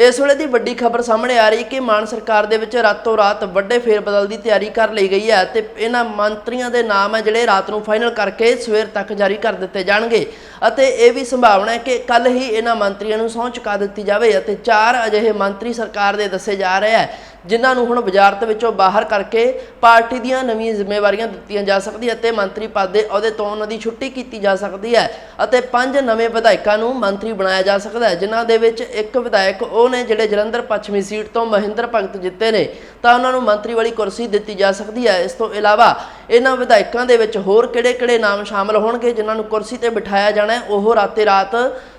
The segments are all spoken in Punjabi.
ਇਸ ਵੇਲੇ ਦੀ ਵੱਡੀ ਖਬਰ ਸਾਹਮਣੇ ਆ ਰਹੀ ਕਿ ਮਾਨ ਸਰਕਾਰ ਦੇ ਵਿੱਚ ਰਾਤੋਂ ਰਾਤ ਵੱਡੇ ਫੇਰਬਦਲ ਦੀ ਤਿਆਰੀ ਕਰ ਲਈ ਗਈ ਹੈ ਤੇ ਇਹਨਾਂ ਮੰਤਰੀਆਂ ਦੇ ਨਾਮ ਹੈ ਜਿਹੜੇ ਰਾਤ ਨੂੰ ਫਾਈਨਲ ਕਰਕੇ ਸਵੇਰ ਤੱਕ ਜਾਰੀ ਕਰ ਦਿੱਤੇ ਜਾਣਗੇ। ਅਤੇ ਇਹ ਵੀ ਸੰਭਾਵਨਾ ਹੈ ਕਿ ਕੱਲ ਹੀ ਇਹਨਾਂ ਮੰਤਰੀਆਂ ਨੂੰ ਸਹੁੰ ਚੁਕਾ ਦਿੱਤੀ ਜਾਵੇ ਅਤੇ ਚਾਰ ਅਜਿਹੇ ਮੰਤਰੀ ਸਰਕਾਰ ਦੇ ਦੱਸੇ ਜਾ ਰਹੇ ਹੈ। ਜਿਨ੍ਹਾਂ ਨੂੰ ਹੁਣ ਵਜ਼ਾਰਤ ਵਿੱਚੋਂ ਬਾਹਰ ਕਰਕੇ ਪਾਰਟੀ ਦੀਆਂ ਨਵੀਆਂ ਜ਼ਿੰਮੇਵਾਰੀਆਂ ਦਿੱਤੀਆਂ ਜਾ ਸਕਦੀਆਂ ਅਤੇ ਮੰਤਰੀ ਪਦ ਦੇ ਅਹੁਦੇ ਤੋਂ ਉਹਨਾਂ ਦੀ ਛੁੱਟੀ ਕੀਤੀ ਜਾ ਸਕਦੀ ਹੈ ਅਤੇ ਪੰਜ ਨਵੇਂ ਵਿਧਾਇਕਾਂ ਨੂੰ ਮੰਤਰੀ ਬਣਾਇਆ ਜਾ ਸਕਦਾ ਹੈ, ਜਿਨ੍ਹਾਂ ਦੇ ਵਿੱਚ ਇੱਕ ਵਿਧਾਇਕ ਉਹ ਨੇ ਜਿਹੜੇ ਜਲੰਧਰ ਪੱਛਮੀ ਸੀਟ ਤੋਂ ਮਹਿੰਦਰ ਭਗਤ ਜਿੱਤੇ ਨੇ। ਤਾਂ ਉਹਨਾਂ ਨੂੰ ਮੰਤਰੀ ਵਾਲੀ ਕੁਰਸੀ ਦਿੱਤੀ ਜਾ ਸਕਦੀ ਹੈ। ਇਸ ਤੋਂ ਇਲਾਵਾ ਇਹਨਾਂ ਵਿਧਾਇਕਾਂ ਦੇ ਵਿੱਚ ਹੋਰ ਕਿਹੜੇ-ਕਿਹੜੇ ਨਾਮ ਸ਼ਾਮਲ ਹੋਣਗੇ, ਜਿਨ੍ਹਾਂ ਨੂੰ ਕੁਰਸੀ ਤੇ ਬਿਠਾਇਆ ਜਾਣਾ ਹੈ, ਉਹ ਰਾਤੇ ਰਾਤ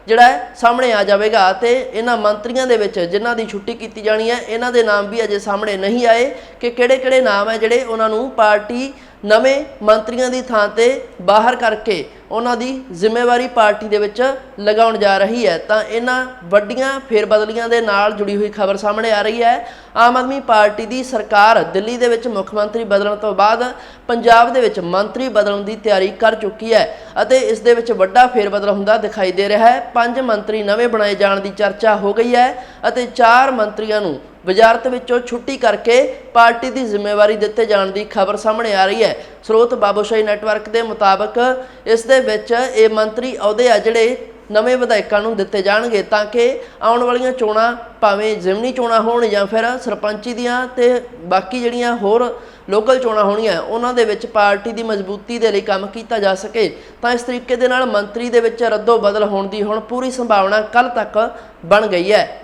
ਜਿਹੜਾ ਹੈ ਸਾਹਮਣੇ ਆ ਜਾਵੇਗਾ ਤੇ ਇਹਨਾਂ ਮੰਤਰੀਆਂ ਦੇ ਵਿੱਚ ਜਿਨ੍ਹਾਂ ਦੀ ਛੁੱਟੀ ਕੀਤੀ ਜਾਣੀ ਹੈ, ਇਹਨਾਂ ਦੇ ਨਾਮ ਵੀ ਅਜੇ ਸਾਹਮਣੇ ਨਹੀਂ ਆਏ ਕਿ ਕਿਹੜੇ-ਕਿਹੜੇ ਨਾਮ ਹੈ ਜਿਹੜੇ ਉਹਨਾਂ ਨੂੰ ਪਾਰਟੀ ਨਵੇਂ ਮੰਤਰੀਆਂ ਦੀ ਥਾਂ ਤੇ ਬਾਹਰ ਕਰਕੇ ਉਹਨਾਂ ਦੀ ਜ਼ਿੰਮੇਵਾਰੀ ਪਾਰਟੀ ਦੇ ਵਿੱਚ ਲਗਾਉਣ ਜਾ ਰਹੀ ਹੈ। ਤਾਂ ਇਹਨਾਂ ਵੱਡੀਆਂ ਫੇਰਬਦਲੀਆਂ ਦੇ ਨਾਲ ਜੁੜੀ ਹੋਈ ਖਬਰ ਸਾਹਮਣੇ ਆ ਰਹੀ ਹੈ। ਆਮ ਆਦਮੀ ਪਾਰਟੀ ਦੀ ਸਰਕਾਰ ਦਿੱਲੀ ਦੇ ਵਿੱਚ ਮੁੱਖ ਮੰਤਰੀ ਬਦਲਣ ਤੋਂ ਬਾਅਦ ਪੰਜਾਬ ਦੇ ਵਿੱਚ ਮੰਤਰੀ ਬਦਲਣ ਦੀ ਤਿਆਰੀ ਕਰ ਚੁੱਕੀ ਹੈ ਅਤੇ ਇਸ ਦੇ ਵਿੱਚ ਵੱਡਾ ਫੇਰਬਦਲ ਹੁੰਦਾ ਦਿਖਾਈ ਦੇ ਰਿਹਾ ਹੈ। ਪੰਜ ਮੰਤਰੀ ਨਵੇਂ ਬਣਾਏ ਜਾਣ ਦੀ ਚਰਚਾ ਹੋ ਗਈ ਹੈ ਅਤੇ ਚਾਰ ਮੰਤਰੀਆਂ ਨੂੰ ਵਜ਼ਾਰਤ ਵਿੱਚੋਂ ਛੁੱਟੀ ਕਰਕੇ ਪਾਰਟੀ ਦੀ ਜ਼ਿੰਮੇਵਾਰੀ ਦਿੱਤੇ ਜਾਣ ਦੀ ਖਬਰ ਸਾਹਮਣੇ ਆ ਰਹੀ ਹੈ। ਸਰੋਤ ਬਾਬੂਸ਼ਾਹੀ ਨੈਟਵਰਕ ਦੇ ਮੁਤਾਬਕ ਇਸ ਦੇ ਵਿੱਚ ਇਹ ਮੰਤਰੀ ਅਹੁਦੇ ਆ ਜਿਹੜੇ ਨਵੇਂ ਵਿਧਾਇਕਾਂ ਨੂੰ ਦਿੱਤੇ ਜਾਣਗੇ ਤਾਂ ਕਿ ਆਉਣ ਵਾਲੀਆਂ ਚੋਣਾਂ ਭਾਵੇਂ ਜ਼ਿਮਨੀ ਚੋਣਾਂ ਹੋਣ ਜਾਂ ਫਿਰ ਸਰਪੰਚੀ ਦੀਆਂ ਤੇ ਬਾਕੀ ਜਿਹੜੀਆਂ ਹੋਰ ਲੋਕਲ ਚੋਣਾਂ ਹੋਣੀਆਂ, ਉਹਨਾਂ ਦੇ ਵਿੱਚ ਪਾਰਟੀ ਦੀ ਮਜ਼ਬੂਤੀ ਦੇ ਲਈ ਕੰਮ ਕੀਤਾ ਜਾ ਸਕੇ। ਤਾਂ ਇਸ ਤਰੀਕੇ ਦੇ ਨਾਲ ਮੰਤਰੀ ਦੇ ਵਿੱਚ ਰੱਦੋ ਬਦਲ ਹੋਣ ਦੀ ਹੁਣ ਪੂਰੀ ਸੰਭਾਵਨਾ ਕੱਲ ਤੱਕ ਬਣ ਗਈ ਹੈ।